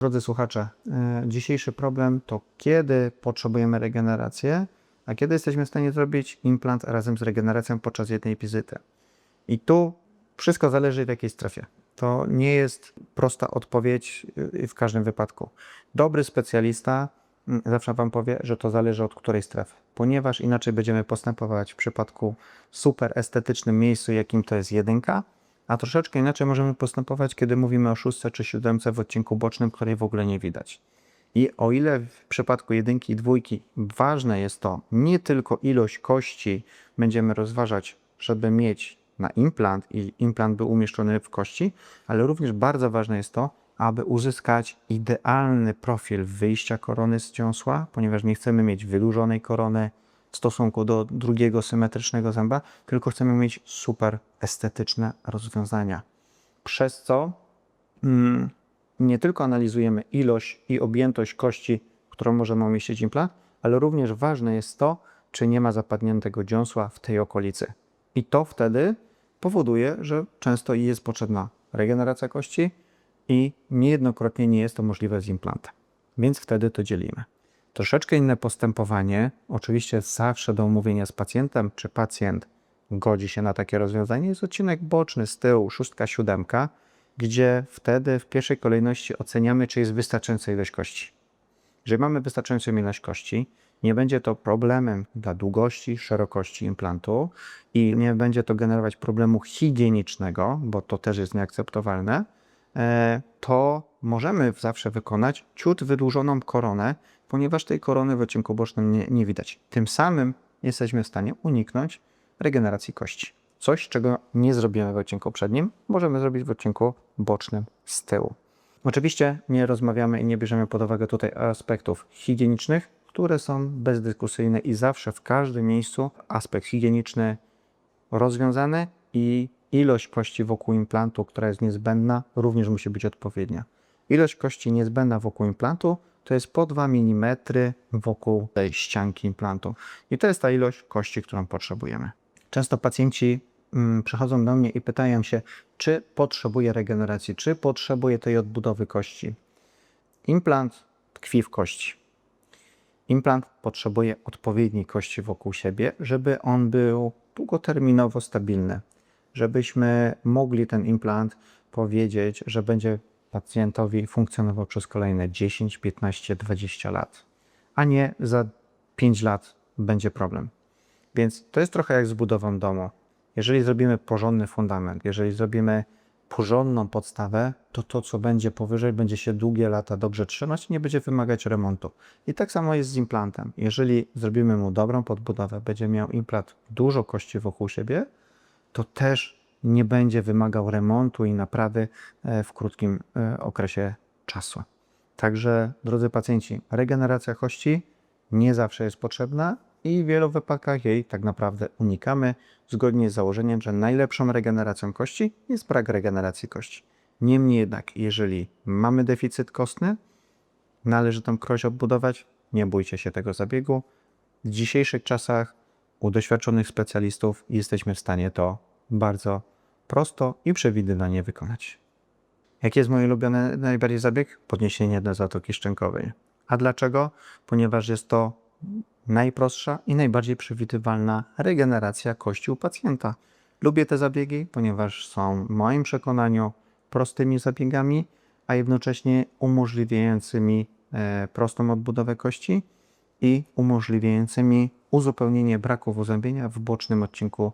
Drodzy słuchacze, e, dzisiejszy problem to kiedy potrzebujemy regenerację, a kiedy jesteśmy w stanie zrobić implant razem z regeneracją podczas jednej wizyty. I tu wszystko zależy w jakiej strefie. To nie jest prosta odpowiedź y, w każdym wypadku. Dobry specjalista mm, zawsze Wam powie, że to zależy od której strefy, ponieważ inaczej będziemy postępować w przypadku super estetycznym miejscu, jakim to jest jedynka, a troszeczkę inaczej możemy postępować, kiedy mówimy o szóstce czy siódemce w odcinku bocznym, której w ogóle nie widać. I o ile w przypadku jedynki i dwójki ważne jest to nie tylko ilość kości będziemy rozważać, żeby mieć na implant i implant był umieszczony w kości, ale również bardzo ważne jest to, aby uzyskać idealny profil wyjścia korony z dziąsła, ponieważ nie chcemy mieć wydłużonej korony w stosunku do drugiego symetrycznego zęba, tylko chcemy mieć super estetyczne rozwiązania. Przez co mm, nie tylko analizujemy ilość i objętość kości, którą możemy umieścić implant, ale również ważne jest to, czy nie ma zapadniętego dziąsła w tej okolicy. I to wtedy powoduje, że często jest potrzebna regeneracja kości i niejednokrotnie nie jest to możliwe z implantem. Więc wtedy to dzielimy. Troszeczkę inne postępowanie, oczywiście zawsze do omówienia z pacjentem, czy pacjent godzi się na takie rozwiązanie, jest odcinek boczny z tyłu, szóstka, siódemka, gdzie wtedy w pierwszej kolejności oceniamy, czy jest wystarczająca ilość kości. Jeżeli mamy wystarczającą ilość kości, nie będzie to problemem dla długości, szerokości implantu i nie będzie to generować problemu higienicznego, bo to też jest nieakceptowalne, to możemy zawsze wykonać ciut wydłużoną koronę, ponieważ tej korony w odcinku bocznym nie, nie widać. Tym samym jesteśmy w stanie uniknąć regeneracji kości. Coś, czego nie zrobimy w odcinku przednim, możemy zrobić w odcinku bocznym z tyłu. Oczywiście nie rozmawiamy i nie bierzemy pod uwagę tutaj aspektów higienicznych, które są bezdyskusyjne i zawsze w każdym miejscu aspekt higieniczny rozwiązany i ilość kości wokół implantu, która jest niezbędna, również musi być odpowiednia. Ilość kości niezbędna wokół implantu to jest po 2 mm wokół tej ścianki implantu. I to jest ta ilość kości, którą potrzebujemy. Często pacjenci mm, przychodzą do mnie i pytają się, czy potrzebuję regeneracji, czy potrzebuję tej odbudowy kości. Implant tkwi w kości. Implant potrzebuje odpowiedniej kości wokół siebie, żeby on był długoterminowo stabilny. Żebyśmy mogli ten implant powiedzieć, że będzie pacjentowi funkcjonował przez kolejne 10, 15, 20 lat, a nie za 5 lat będzie problem. Więc to jest trochę jak z budową domu. Jeżeli zrobimy porządny fundament, jeżeli zrobimy porządną podstawę, to to, co będzie powyżej, będzie się długie lata dobrze trzymać i nie będzie wymagać remontu. I tak samo jest z implantem. Jeżeli zrobimy mu dobrą podbudowę, będzie miał implant dużo kości wokół siebie, to też nie będzie wymagał remontu i naprawy e, w krótkim e, okresie czasu. Także, drodzy pacjenci, regeneracja kości nie zawsze jest potrzebna i w wielu wypadkach jej tak naprawdę unikamy, zgodnie z założeniem, że najlepszą regeneracją kości jest brak regeneracji kości. Niemniej jednak, jeżeli mamy deficyt kostny, należy tą kość odbudować, nie bójcie się tego zabiegu. W dzisiejszych czasach u doświadczonych specjalistów jesteśmy w stanie to bardzo prosto i przewidywalnie wykonać. Jaki jest mój ulubiony najbardziej zabieg? Podniesienie do zatoki szczękowej. A dlaczego? Ponieważ jest to najprostsza i najbardziej przewidywalna regeneracja kości u pacjenta. Lubię te zabiegi, ponieważ są w moim przekonaniu prostymi zabiegami, a jednocześnie umożliwiającymi e, prostą odbudowę kości i umożliwiającymi uzupełnienie braków uzębienia w bocznym odcinku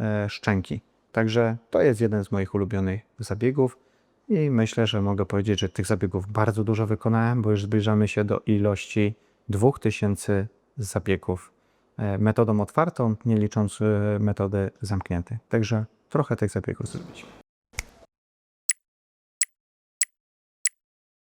e, szczęki. Także to jest jeden z moich ulubionych zabiegów i myślę, że mogę powiedzieć, że tych zabiegów bardzo dużo wykonałem, bo już zbliżamy się do ilości 2000 zabiegów e, metodą otwartą, nie licząc e, metody zamkniętej. Także trochę tych zabiegów zrobiliśmy.